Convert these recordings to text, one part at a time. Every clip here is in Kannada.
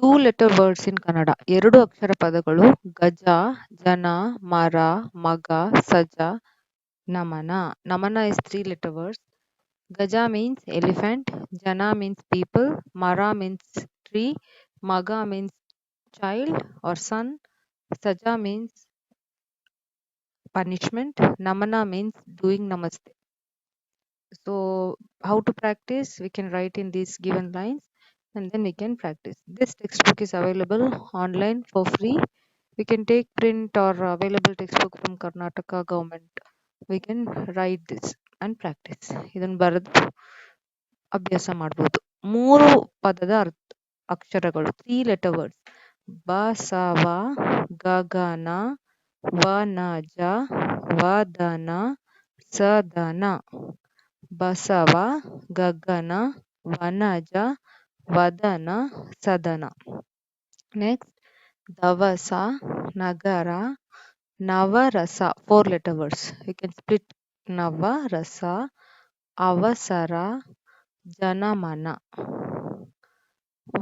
Two letter words in Kannada. ಎರಡು ಅಕ್ಷರ ಪದಗಳು ಗಜ, ಜನ, ಮರ, ಮಗ, ಸಜ, ನಮನ. ನಮನ ಇಸ್ ತ್ರೀ ಲೆಟರ್ ವರ್ಡ್ಸ್ ಗಜ ಮೀನ್ಸ್ ಎಲಿಫೆಂಟ್ ಜನ ಮೀನ್ಸ್ ಪೀಪಲ್ ಮರ ಮೀನ್ಸ್ ಟ್ರೀ ಮಗ means child or son ಸಜ means punishment namana means doing namaste so, how to practice? We can write in these given lines. And then we can practice this textbook is available online for free we can take print or available textbook from karnataka government we can write this and practice ಇದನ್ನು ಬರೆದು ಅಭ್ಯಾಸ ಮಾಡ್ಬೋದು ಮೂರು ಪದದ ಅರ್ಥ ಅಕ್ಷರಗಳು ತ್ರೀ ಲೆಟರ್ ವರ್ಡ್ಸ್ ಬಸವ ಗಗನ ವನಜ ವದನ ಸದನ ಬಸವ ಗಗನ ವನಜ ವದನ ಸದನ. ನೆಕ್ಸ್ಟ್ ದವಸ, ನಗರ, ನವರಸ four letter words you can split ನವರಸ, ಅವಸರ, ಜನಮನ.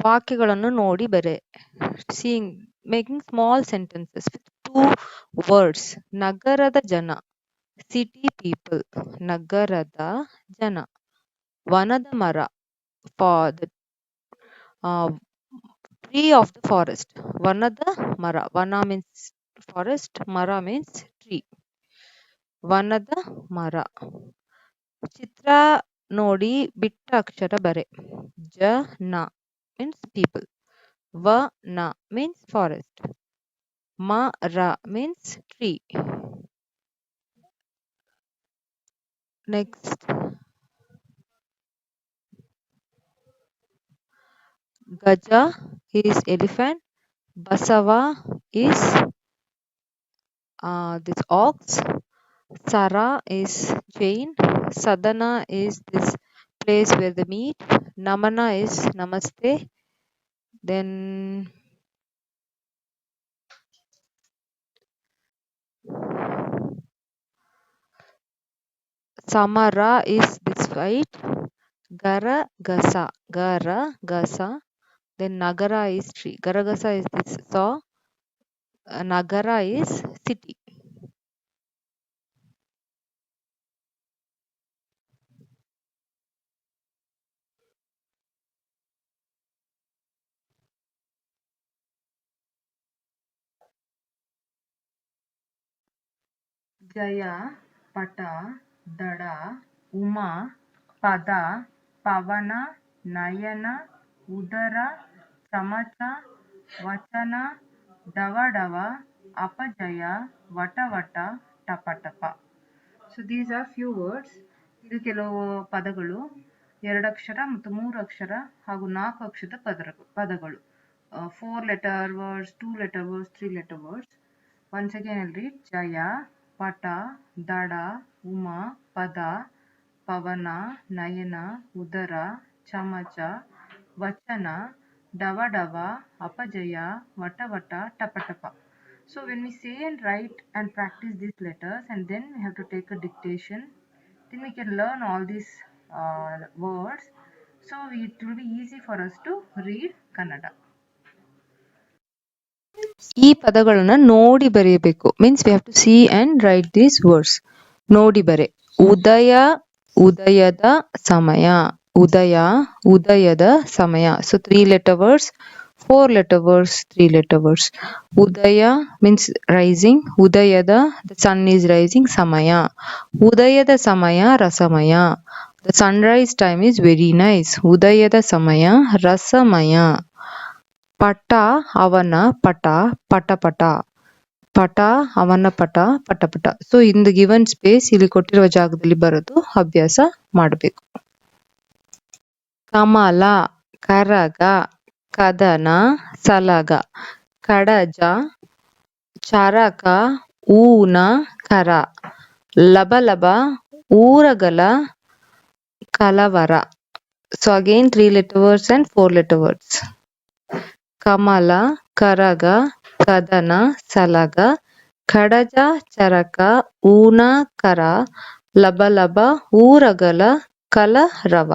ವಾಕ್ಯಗಳನ್ನು ನೋಡಿ ಬರೆ. Seeing making small sentences two words ನಗರದ ಜನ ಸಿಟಿ ಪೀಪಲ್ ನಗರದ ಜನ. ವನದ ಮರ for tree of the forest ವನದ ಮರ ವನ ಮೀನ್ಸ್ ಫಾರೆಸ್ಟ್ ಮರ ಮೀನ್ಸ್ ಟ್ರೀ ವನದ ಮರ ಚಿತ್ರ ನೋಡಿ ಬಿಟ್ಟ ಅಕ್ಷರ ಬರೆ ಜ ನ ಮೀನ್ಸ್ ಪೀಪಲ್ ವ ನ ಮೀನ್ಸ್ ಫಾರೆಸ್ಟ್ ಮ ರ means tree next Gaja is elephant. Basava is uh, this ox. Sara is chain. Sadhana is this place where they meet. Namana is namaste. Then Samara is this fight. Gara Gasa. Gara Gasa. Then Nagara is tree. Garagasa is this. So uh, Nagara is city. Jaya, Pata, Dada, Uma, Pada, Pavana, Nayana, Udara, ಚಮಚ ವಚನ, ಡವ ಡವ, ಅಪಜಯ, ವಟ ವಟ, ಟಪ ಟಪ. So these are few words ಇದು ಕೆಲವು ಪದಗಳು. ಎರಡಕ್ಷರ ಮತ್ತು ಮೂರು ಅಕ್ಷರ ಹಾಗೂ ನಾಲ್ಕು ಅಕ್ಷರದ ಪದ ಪದಗಳು. Four letter words two letter words three letter words once again ಅಲ್ಲಿ ಜಯ, ಪಟ, ದಡ, ಉಮ, ಪದ, ಪವನ, ನಯನ, ಉದರ, ಚಮಚ, ವಚನ ಡವಡವ ಅಪಜಯ ವಟವಟ ಟಪಟಪ so when we say and write and practice these letters and then we have to take a dictation then we can learn all these uh, words so it will be easy for us to read kannada ಈ ಪದಗಳನ್ನ ನೋಡಿ ಬರೆಯಬೇಕು means we have to see and write these words ನೋಡಿ ಬರೆ ಉದಯ ಉದಯದ ಸಮಯ ಉದಯ, ಉದಯದ ಸಮಯ. So three letter words four letter words three letter words ಉದಯ ಮೀನ್ಸ್ ರೈಸಿಂಗ್ ಉದಯದ ದ ಸನ್ ಈಸ್ ರೈಸಿಂಗ್ ಸಮಯ. ಉದಯದ ಸಮಯ, ರಸಮಯ. The sunrise time is very nice ಉದಯದ ಸಮಯ, ರಸಮಯ. ಪಟ, ಅವನ ಪಟ ಪಟಪಟ ಪಟ. ಅವನ ಪಟ ಪಟಪಟ so in the given space ಇಲ್ಲಿ ಕೊಟ್ಟಿರುವ ಜಾಗದಲ್ಲಿ ಬರೋದು ಅಭ್ಯಾಸ ಮಾಡಬೇಕು. ಕಮಲ, ಕರಗ, ಕದನ, ಸಲಗ, ಕಡಜ, ಚರಕ, ಊನ, ಕರ, ಲಬಲಬ, ಊರಗಲ, ಕಲವರ. So again three letter words and four letter words ಕಮಲ, ಕರಗ, ಕದನ, ಸಲಗ, ಕಡಜ, ಚರಕ, ಊನ, ಕರ, ಲಬಲಬ, ಊರಗಲ, ಕಲರವ.